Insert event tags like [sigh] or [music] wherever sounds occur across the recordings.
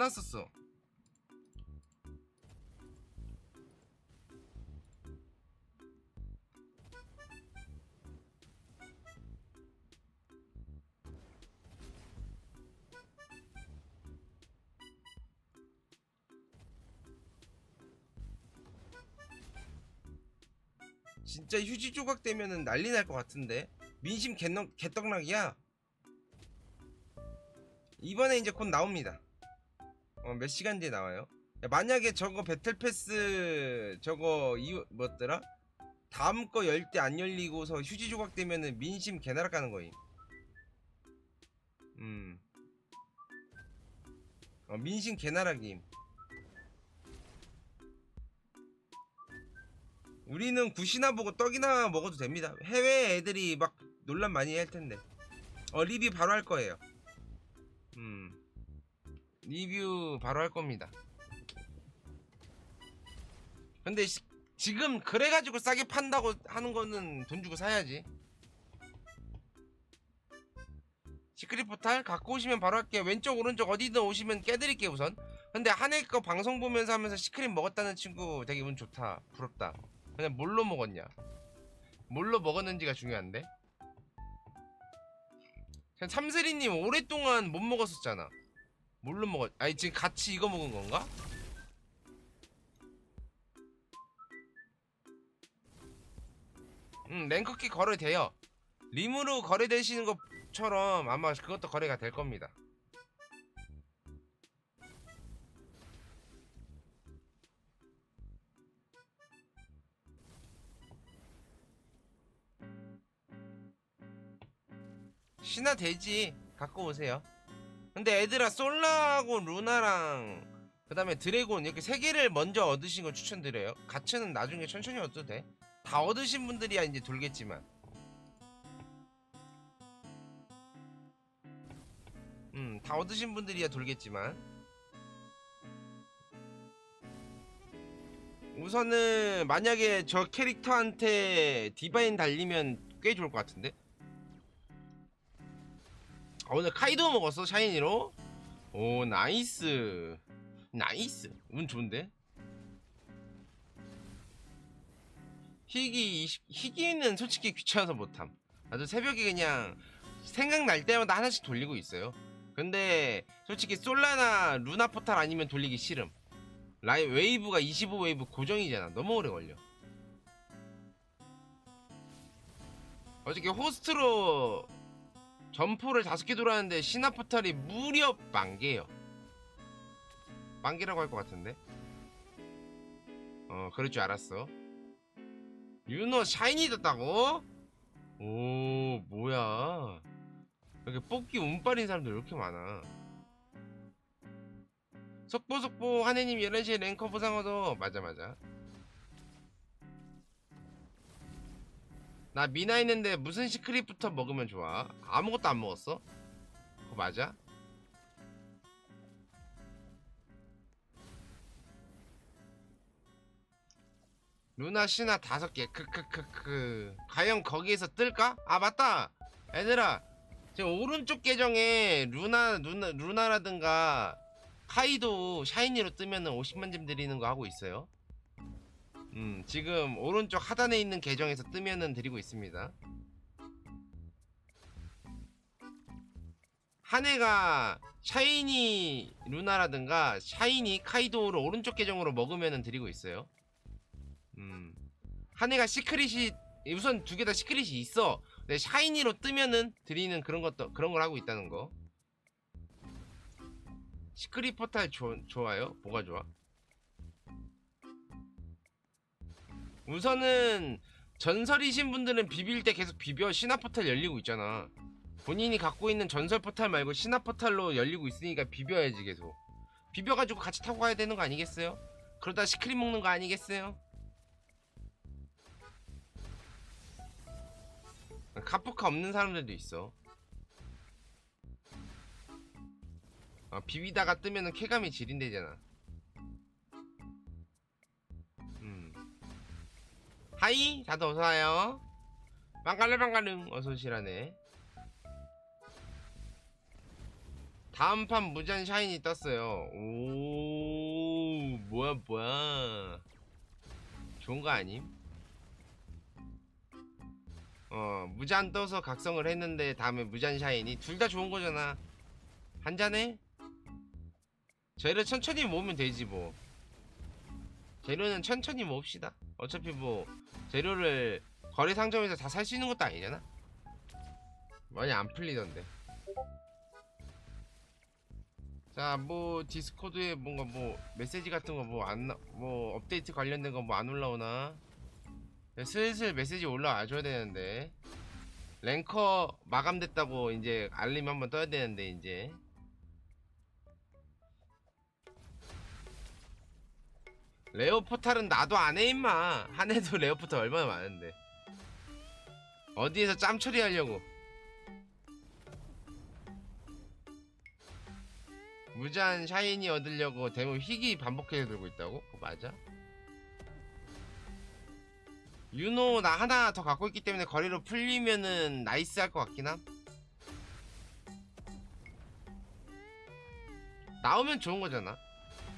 났었어. 진짜 휴지 조각 되면은 난리 날 것 같은데? 민심 개떡, 개떡락이야? 이번에 이제 곧 나옵니다 어, 몇 시간 뒤에 나와요 야, 만약에 저거 배틀 패스 저거 이 뭐였더라 다음 거 열 때 안 열리고서 휴지 조각 되면은 민심 개나락 가는 거임 음 어, 민심 개나락임 우리는 굿이나 보고 떡이나 먹어도 됩니다. 해외 애들이 막 논란 많이 할 텐데. 어, 리뷰 바로 할 거예요. 음. 리뷰 바로 할 겁니다. 근데 시- 지금 그래가지고 싸게 판다고 하는 거는 돈 주고 사야지. 시크릿 포탈 갖고 오시면 바로 할게요. 왼쪽 오른쪽 어디든 오시면 깨드릴게요 우선. 근데 한해 거 방송 보면서 하면서 시크릿 먹었다는 친구 되게 운 좋다. 부럽다. 그냥 뭘로 먹었냐? 뭘로 먹었는지가 중요한데. 그냥 참스리님 오랫동안 못 먹었었잖아. 뭘로 먹었? 아니 지금 같이 이거 먹은 건가? 응 랭커키 거래돼요. 림으로 거래되시는 것처럼 아마 그것도 거래가 될 겁니다. 신화 되지 갖고 오세요 근데 애들아 솔라하고 루나랑 그 다음에 드래곤 이렇게 세 개를 먼저 얻으신 거 추천드려요. 가츠는 나중에 천천히 얻어도 돼다 얻으신 분들이야 이제 돌겠지만. 음다 얻으신 분들이야 돌겠지만. 우선은 만약에 저 캐릭터한테 디바인 달리면 꽤 좋을 것 같은데 아, 오늘 카이도 먹었어 샤이니로? 오 나이스. 나이스. 운 좋은데? 희귀 희귀는 솔직히 귀찮아서 못함. 나도 새벽에 그냥 생각날 때마다 하나씩 돌리고 있어요. 근데 솔직히 솔라나 루나 포탈 아니면 돌리기 싫음. 라이 웨이브가 25 웨이브 고정이잖아. 너무 오래 걸려. 어저께 호스트로 점포를 다섯 개 돌았는데 신화 포탈이 무려 만개요. 만개라고 할 것 같은데. 어, 그럴 줄 알았어. 유노 샤이니 됐다고? 오, 뭐야. 이렇게 뽑기 운빨인 사람들 왜 이렇게 많아. 속보속보 하느님 11시에 랭커 보상어도 맞아 맞아. 나 미나 있는데 무슨 시크릿부터 먹으면 좋아? 아무것도 안 먹었어? 그거 맞아? 루나 신화 다섯 개 크크크크 과연 거기에서 뜰까? 아 맞다 얘들아 지금 오른쪽 계정에 루나 루나 루나라든가 카이도 샤이니로 뜨면은 50만 점 드리는 거 하고 있어요 음, 지금 오른쪽 하단에 있는 계정에서 뜨면은 드리고 있습니다. 한 해가 샤이니 루나라든가 샤이니 카이도를 오른쪽 계정으로 먹으면은 드리고 있어요. 음. 한 해가 시크릿이 우선 두 개 다 시크릿이 있어. 근데 샤이니로 뜨면은 드리는 그런 것도 그런 걸 하고 있다는 거. 시크릿 포탈 조, 좋아요? 뭐가 좋아? 우선은 전설이신 분들은 비빌 때 계속 비벼 신화 포탈 열리고 있잖아. 본인이 갖고 있는 전설 포탈 말고 신화 포탈로 열리고 있으니까 비벼야지 계속. 비벼가지고 같이 타고 가야 되는 거 아니겠어요? 그러다 시크릿 먹는 거 아니겠어요? 카프카 없는 사람들도 있어. 아, 비비다가 뜨면은 쾌감이 지린대잖아. 하이 다들 어서와요 빵갈래 빵갈릉 어서오시라네 다음 판 무잔 샤인이 떴어요. 오, 뭐야, 뭐야. 좋은 거 아님? 어, 무잔 떠서 각성을 했는데 다음에 무잔 샤인이 둘 다 좋은 거잖아. 한 잔해? 재료 천천히 모으면 되지 뭐. 재료는 천천히 모읍시다. 어차피 뭐 재료를 거래 상점에서 다 살 수 있는 것도 아니잖아. 많이 안 풀리던데. 자, 뭐 디스코드에 뭔가 뭐 메시지 같은 거 뭐 안뭐 업데이트 관련된 거 뭐 안 올라오나? 슬슬 메시지 올라와 줘야 되는데. 랭커 마감됐다고 이제 알림 한번 떠야 되는데 이제. 레오 포탈은 나도 안 해 임마. 한 해도 레오 포탈 얼마나 많은데. 어디에서 짬 처리하려고. 무제한 샤이니 얻으려고 데모 희귀 반복해서 들고 있다고? 그거 맞아? 유노 나 하나 더 갖고 있기 때문에 거리로 풀리면은 나이스 할 것 같긴 함 나오면 좋은 거잖아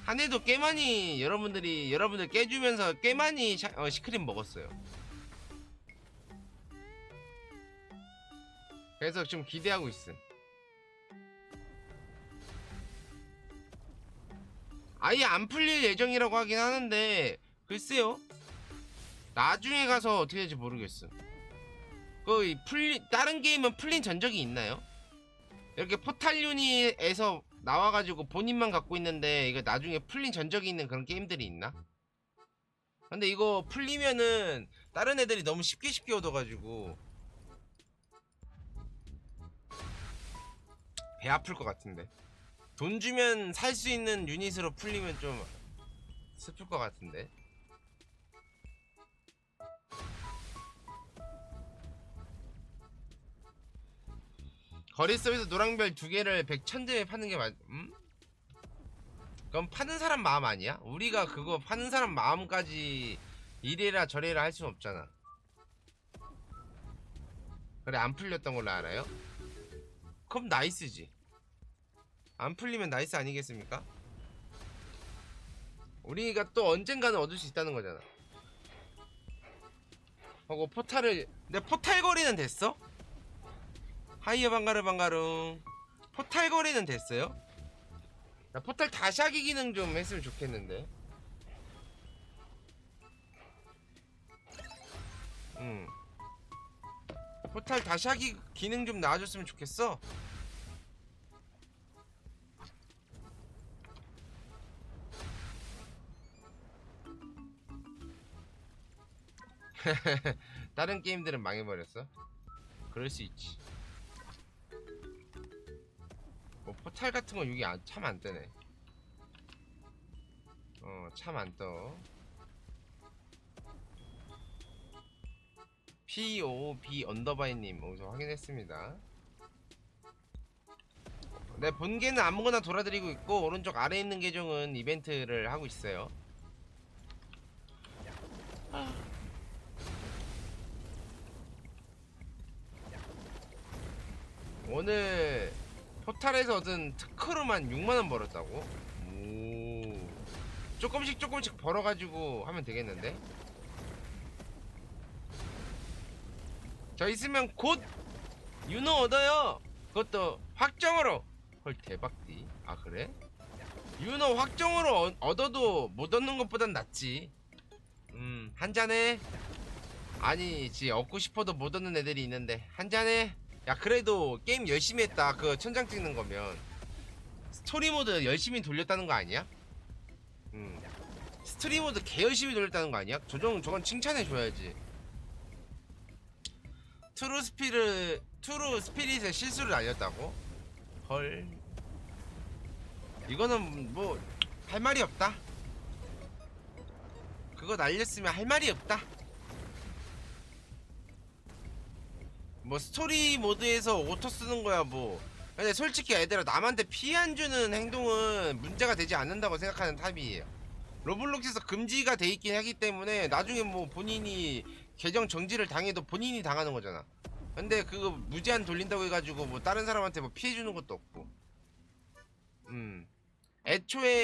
한 해도 꽤 많이 여러분들이 여러분들 깨주면서 꽤 많이 샤, 어, 시크릿 먹었어요. 그래서 좀 기대하고 있음. 아예 안 풀릴 예정이라고 하긴 하는데 글쎄요. 나중에 가서 어떻게 될지 모르겠음 그 풀리 다른 게임은 풀린 전적이 있나요? 이렇게 포탈 유닛에서 나와가지고 본인만 갖고 있는데 이거 나중에 풀린 전적이 있는 그런 게임들이 있나? 근데 이거 풀리면은 다른 애들이 너무 쉽게 쉽게 얻어가지고 배 아플 것 같은데 돈 주면 살 수 있는 유닛으로 풀리면 좀 슬플 것 같은데. 거리 서비스 노랑별 두 개를 100천대에 파는 게 맞, 음? 그럼 파는 사람 마음 아니야? 우리가 그거 파는 사람 마음까지 이래라 저래라 할 수는 없잖아. 그래, 안 풀렸던 걸로 알아요? 그럼 나이스지. 안 풀리면 나이스 아니겠습니까? 우리가 또 언젠가는 얻을 수 있다는 거잖아. 하고 포탈을 내 포탈 거리는 됐어? 하이어 방가르 방가릉 포탈 거리는 됐어요? 나 포탈 다시 하기 기능 좀 했으면 좋겠는데. 응. 포탈 다시 하기 기능 좀 나와줬으면 좋겠어. [laughs] 다른 게임들은 망해버렸어? 그럴 수 있지. 뭐 포탈 같은 건 여기 참 안 뜨네. 어, 참 안 떠. POB 언더바이님 어디서 확인했습니다. 네, 본계는 아무거나 돌아드리고 있고 오른쪽 아래 있는 계정은 이벤트를 하고 있어요. 오늘 포탈에서 얻은 특허로만 6만원 벌었다고? 오. 조금씩 조금씩 벌어가지고 하면 되겠는데? 저 있으면 곧 윤호 얻어요. 그것도 확정으로. 헐 대박디. 아 그래? 윤호 확정으로 얻- 얻어도 못 얻는 것보단 낫지. 음 한잔해. 아니지 얻고 싶어도 못 얻는 애들이 있는데. 한잔해 야 그래도 게임 열심히 했다. 그 천장 찍는 거면. 스토리 모드 열심히 돌렸다는 거 아니야? 음. 스토리 모드 개 열심히 돌렸다는 거 아니야? 저정 저건 칭찬해 줘야지. 트루 스피를 트루 스피릿의 실수를 알렸다고? 헐. 이거는 뭐 할 말이 없다. 그거 날렸으면 할 말이 없다 뭐 스토리 모드에서 오토 쓰는 거야 뭐. 근데 솔직히 애들아 남한테 피해 안 주는 행동은 문제가 되지 않는다고 생각하는 탑이에요. 로블록스에서 금지가 돼 있긴 하기 때문에 나중에 뭐 본인이 계정 정지를 당해도 본인이 당하는 거잖아. 근데 그거 무제한 돌린다고 해가지고 뭐 다른 사람한테 뭐 피해 주는 것도 없고. 음. 애초에